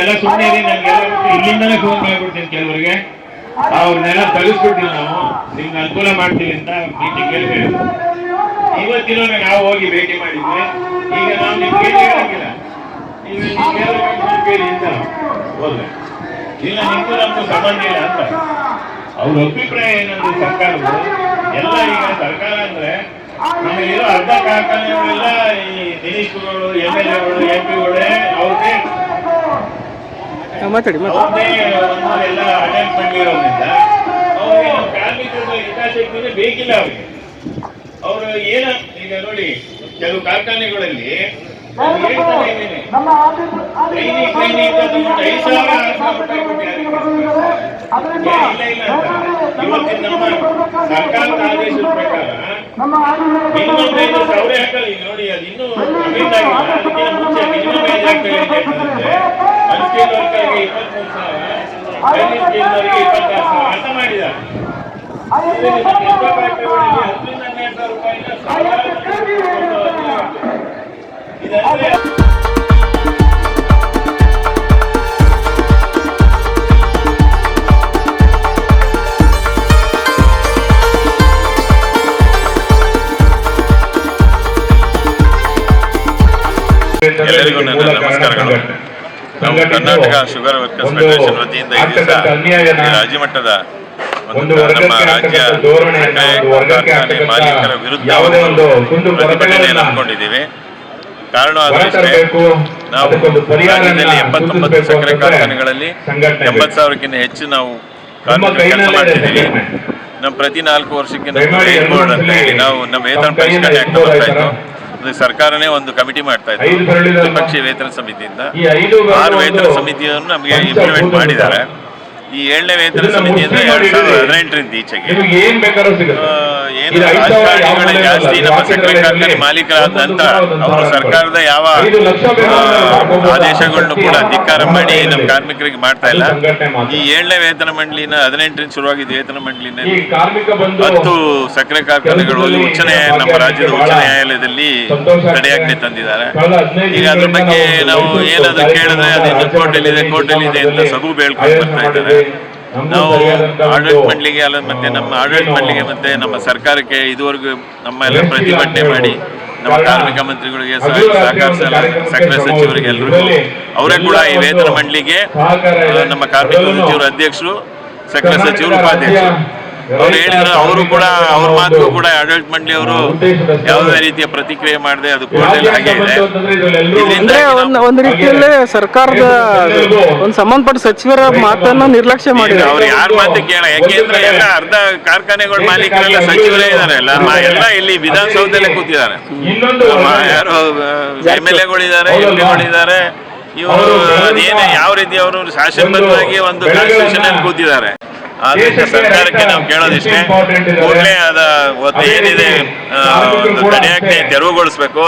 ನೀವೆಲ್ಲ ಸುಮ್ಮನೆ ಇರಿ ನಂಗೆಲ್ಲ ಬಿಟ್ಟು ಇಲ್ಲಿಂದಲೇ ಫೋನ್ ಮಾಡ್ಬಿಡ್ತೀನಿ ಕೆಲವರಿಗೆ. ಅವ್ರನ್ನೆಲ್ಲ ಕಳಿಸ್ಬಿಡ್ತೀವಿ ನಾವು. ನಿಮ್ಗೆ ಅನುಕೂಲ ಮಾಡ್ತೀವಿ ಅಂತ ಮೀಟಿಂಗ್ ಹೇಳಿ ಇವತ್ತಿನ ನಾವು ಹೋಗಿ ಭೇಟಿ ಮಾಡಿದ್ವಿ. ಈಗ ನಾವು ನಿಮ್ಗೆ ಏನು ಹೇಳಂಗಿಲ್ಲ ನೀವು ಅಂತ ಹೋದ್ರೆ ಇಲ್ಲ, ನಿಮ್ಗೂ ನಮ್ಗೂ ಸಂಬಂಧ ಇಲ್ಲ ಅಂತ. ಅವ್ರ ಅಭಿಪ್ರಾಯ ಏನಂದ್ರೆ ಸರ್ಕಾರವು, ಎಲ್ಲ ಈಗ ಸರ್ಕಾರ ಅಂದ್ರೆ ನಮಗಿರೋ ಅರ್ಧ ಕಾರ್ಖಾನೆಗಳೆಲ್ಲ ಈ ಮಿನಿಸ್ಟ್ರುಗಳು ಎಂ ಎಲ್ ಎಗಳು ಎಂ ಪಿಗಳೇ ಅವ್ರನ್ನೇ ಹಾ, ಮಾತಾಡಿ ಬೇಕಿಲ್ಲ ಅವರು ಏನ ಈಗ ನೋಡಿ ಕೆಲವು ಕಾರ್ಖಾನೆಗಳಲ್ಲಿ ನಮ್ಮ ಸರ್ಕಾರದ ಆದೇಶದ ಪ್ರಕಾರ ನೋಡಿ ಅದು ಇನ್ನೂ ಅನ್ಸ್ಕಿಲ್ ವರ್ಕರ್ಗೆ ಇಪ್ಪತ್ಮೂರು ಸಾವಿರ ಟ್ರೈನಿಂಗ್ ಸ್ಕೀಮ್ನವರಿಗೆ ಇಪ್ಪತ್ತಾರು ಸಾವಿರ ಅಂತ ಮಾಡಿದ್ದಾರೆ ಇದು ನಿಮ್ಮ ಎಷ್ಟೋ ಫ್ಯಾಕ್ಟರಿಗಳಲ್ಲಿ ಹತ್ತರಿಂದ ಹನ್ನೆರಡು ಸಾವಿರ ರೂಪಾಯಿನ ಸಾವಿರಾರು ಮಂದಿ ಕೊಂಡು ಅದೇ ಆಗ್ತದೆ. ಇದಂದ್ರೆ ಎಲ್ಲರಿಗೂ ನನ್ನ ನಮಸ್ಕಾರಗಳು ನಾವು ಕರ್ನಾಟಕ ಶುಗರ್ ವರ್ಕರ್ಸ್ ಫೆಡರೇಷನ್ ವತಿಯಿಂದ ಈ ದಿವಸ ರಾಜ್ಯ ಮಟ್ಟದ ಒಂದು ನಮ್ಮ ರಾಜ್ಯ ಕಾರ್ಖಾನೆ ಮಾಲೀಕರ ವಿರುದ್ಧ ಒಂದು ಪ್ರತಿಭಟನೆಯನ್ನು ಹಮ್ಮಿಕೊಂಡಿದ್ದೀವಿ. ಕಾರಣ ಅದರಷ್ಟೇ ನಾವು ರಾಜ್ಯದಲ್ಲಿ ಎಪ್ಪತ್ತೊಂಬತ್ತು ಸಕ್ಕರೆ ಕಾರ್ಖಾನೆಗಳಲ್ಲಿ ಎಂಬತ್ತು ಸಾವಿರಕ್ಕಿಂತ ಹೆಚ್ಚು ನಾವು ಕೆಲಸ ಮಾಡ್ತಿದ್ದೀವಿ. ನಮ್ಮ ಪ್ರತಿ ನಾಲ್ಕು ವರ್ಷಕ್ಕೆ ನಮ್ಮ ವೇಜ್ ಅಂತ ಹೇಳಿ ನಾವು ನಮ್ಮ ವೇತನ ಪರಿಷ್ಕರಣೆ ಆಗ್ತಾ ಬರ್ತಾ ಇತ್ತು ಅದು ಸರ್ಕಾರನೇ ಒಂದು ಕಮಿಟಿ ಮಾಡ್ತಾ ಇದೆ ದ್ವಿಪಕ್ಷೀಯ ವೇತನ ಸಮಿತಿಯಿಂದ. ಆರು ವೇತನ ಸಮಿತಿಯನ್ನು ನಮಗೆ ಇಂಪ್ಲಿಮೆಂಟ್ ಮಾಡಿದ್ದಾರೆ. ಈ ಏಳನೇ ವೇತನ ಸಮಿತಿ ಅಂದ್ರೆ ಎರಡ್ ಸಾವಿರದ ಹದಿನೆಂಟರಿಂದ ಈಚೆಗೆ. ಏನ್ ರಾಜಕಾರಣಿಗಳ ಜಾಸ್ತಿ ನಮ್ಮ ಸಕ್ಕರೆ ಕಾರ್ಖಾನೆ ಮಾಲೀಕರಾದ ನಂತರ ಅವರು ಸರ್ಕಾರದ ಯಾವ. ಆದೇಶಗಳನ್ನು ಕೂಡ ಧಿಕ್ಕಾರ ಮಾಡಿ ನಮ್ಮ ಕಾರ್ಮಿಕರಿಗೆ ಮಾಡ್ತಾ ಇಲ್ಲ. ಈ ಏಳನೇ ವೇತನ ಮಂಡಳಿನ ಹದಿನೆಂಟರಿಂದ ಶುರುವಾಗಿದ್ದ ವೇತನ ಮಂಡಳಿನಲ್ಲಿ ಹತ್ತು ಸಕ್ಕರೆ ಕಾರ್ಖಾನೆಗಳು ಉಚ್ಚ ನಮ್ಮ ರಾಜ್ಯದ ಉಚ್ಚ ನ್ಯಾಯಾಲಯದಲ್ಲಿ ತಡೆಯಾಜ್ಞೆ ತಂದಿದ್ದಾರೆ. ಈಗ ಅದ್ರ ಬಗ್ಗೆ ನಾವು ಏನಾದ್ರೂ ಕೇಳಿದ್ರೆ ಅದು ಕೋರ್ಟಲ್ಲಿ ಇದೆ ಕೋರ್ಟಲ್ಲಿ ಇದೆ ಅಂತ ಸಬು ಬೇಳ್ಕೊಂಡು ಬರ್ತಾ ಇದ್ದಾರೆ. ನಾವು ಆಡಳಿತ ಮಂಡಳಿಗೆ ಅಲ್ಲ ಮತ್ತೆ ನಮ್ಮ ಆಡಳಿತ ಮಂಡಳಿಗೆ ಮತ್ತೆ ನಮ್ಮ ಸರ್ಕಾರಕ್ಕೆ ಇದುವರೆಗೂ ನಮ್ಮ ಎಲ್ಲ ಪ್ರತಿಭಟನೆ ಮಾಡಿ ನಮ್ಮ ಕಾರ್ಮಿಕ ಮಂತ್ರಿಗಳಿಗೆ ಸಹ- ಸಹಕಾರ ಸಕ್ಕರೆ ಸಚಿವರಿಗೆ ಎಲ್ಲರಿಗೂ ಅವರೇ ಕೂಡ ಈ ವೇತನ ಮಂಡಳಿಗೆ ನಮ್ಮ ಕಾರ್ಮಿಕ ಸಚಿವರು ಅಧ್ಯಕ್ಷರು ಸಕ್ಕರೆ ಸಚಿವರು ಉಪಾಧ್ಯಕ್ಷರು. ಅವ್ರು ಹೇಳಿದ್ರು ಅವರು ಕೂಡ ಅವ್ರ ಮಾತು ಕೂಡ ಆಡಳಿತ ಮಂಡಳಿ ಅವರು ಯಾವುದೇ ರೀತಿಯ ಪ್ರತಿಕ್ರಿಯೆ ಮಾಡದೆ ಅದು ಕೋರ್ಟಲ್ಲಿ ಹಾಗೆ ಇದೆ. ಇದರಿಂದ ಅಂದ್ರೆ ಒಂದ್ ರೀತಿಯಲ್ಲಿ ಸರ್ಕಾರದ ಒಂದು ಸಂಬಂಧಪಟ್ಟ ಸಚಿವರ ಮಾತನ್ನ ನಿರ್ಲಕ್ಷ್ಯ ಮಾಡಿದ್ರು ಮಾಡಿದ್ದಾರೆ. ಅವ್ರು ಯಾರ ಮಾತು ಕೇಳ ಯಾಕೆಂದ್ರೆ ಎಲ್ಲ ಅರ್ಧ ಕಾರ್ಖಾನೆಗಳ ಮಾಲೀಕರೆಲ್ಲ ಸಚಿವರೇ ಇದಾರೆ ಎಲ್ಲ ಎಲ್ಲ ಇಲ್ಲಿ ವಿಧಾನಸೌಧದಲ್ಲೇ ಕೂತಿದ್ದಾರೆ. ಯಾರು ಎಂ ಎಲ್ ಎಗಳಿದ್ದಾರೆ ಎಂ ಪಿಗಳಿದ್ದಾರೆ ಇವರು ಅದೇನೇ ಯಾವ ರೀತಿ ಅವರು ಶಾಸನಬದ್ಧವಾಗಿ ಒಂದು ಕಾನ್ಸ್ಟಿಟ್ಯೂಷನ್ ಅಲ್ಲಿ ಕೂತಿದ್ದಾರೆ. ಆದ್ರಿಂದ ಸರ್ಕಾರಕ್ಕೆ ನಾವು ಕೇಳೋದಿಷ್ಟೇ. ಕೂಡಲೇ ಅದ ಒಂದು ಏನಿದೆ ತಡೆಯಾಜ್ಞೆ ತೆರವುಗೊಳಿಸ್ಬೇಕು.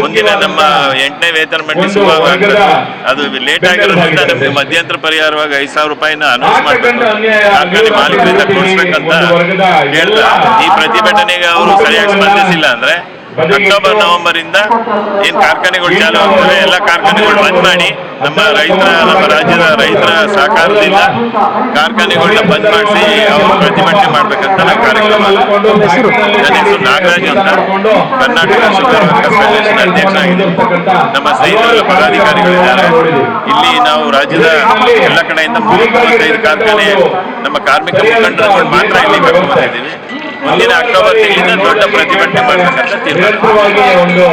ಮುಂದಿನ ನಮ್ಮ ಎಂಟನೇ ವೇತನ ಮಂಡಳಿ ಶುರುವಾಗಬೇಕು ಅದು ಲೇಟ್ ಆಗಿರೋದ್ರಿಂದ ನಮಗೆ ಮಧ್ಯಂತರ ಪರಿಹಾರವಾಗಿ ಐದು ಸಾವಿರ ರೂಪಾಯಿನ ಅನೌನ್ಸ್ ಮಾಡಬೇಕು. ಕಾರ್ಖಾನೆ ಮಾಲೀಕರಿಂದ ಕೂಡಿಸ್ಬೇಕಂತ ಹೇಳ್ತಾ ಈ ಪ್ರತಿಭಟನೆಗೆ ಅವರು ಸರಿಯಾಗಿ ಸ್ಪಂದಿಸಿಲ್ಲ ಅಂದ್ರೆ ಅಕ್ಟೋಬರ್ ನವೆಂಬರ್ ಇಂದ ಏನ್ ಕಾರ್ಖಾನೆಗಳು ಚಾಲು ಆಗ್ತವೆ ಎಲ್ಲ ಕಾರ್ಖಾನೆಗಳು ಬಂದ್ ಮಾಡಿ. ನಮ್ಮ ರೈತರ ನಮ್ಮ ರಾಜ್ಯದ ರೈತರ ಸಹಕಾರದಿಂದ ಕಾರ್ಖಾನೆಗಳನ್ನ ಬಂದ್ ಮಾಡಿಸಿ ಅವರು ಪ್ರತಿಭಟನೆ ಮಾಡ್ಬೇಕಂತ ನಮ್ಮ ಕಾರ್ಯಕ್ರಮ. ನನ್ನ ಹೆಸರು ನಾಗರಾಜ್ ಅಂತ. ಕರ್ನಾಟಕ ಸುಪ್ರೀಂ ವರ್ಕರ್ಸ್ ಫೆಡರೇಷನ್ ಅಧ್ಯಕ್ಷ ಆಗಿದ್ದೀನಿ ನಮ್ಮ ಸ್ನೇಹಿತರೆಲ್ಲ ಪದಾಧಿಕಾರಿಗಳಿದ್ದಾರೆ. ಇಲ್ಲಿ ನಾವು ರಾಜ್ಯದ ಎಲ್ಲ ಕಡೆಯಿಂದ ಮೂವತ್ತೈದು ಕಾರ್ಖಾನೆ ನಮ್ಮ ಕಾರ್ಮಿಕ ಮುಖಂಡರುಗಳು ಮಾತ್ರ ಇಲ್ಲಿ ಕರ್ಕೊಂಡು ಬಂದಿದ್ದೀವಿ ಮುಂದಿನ ಅಕ್ಟೋಬರ್ ತಿಂಗಳಿಂದ ದೊಡ್ಡ ಪ್ರತಿಭಟನೆ ಮಾಡ್ಬೇಕಂತ ತೀರ್ಮಾನ ನಿರಂತರವಾಗಿ ಒಂದು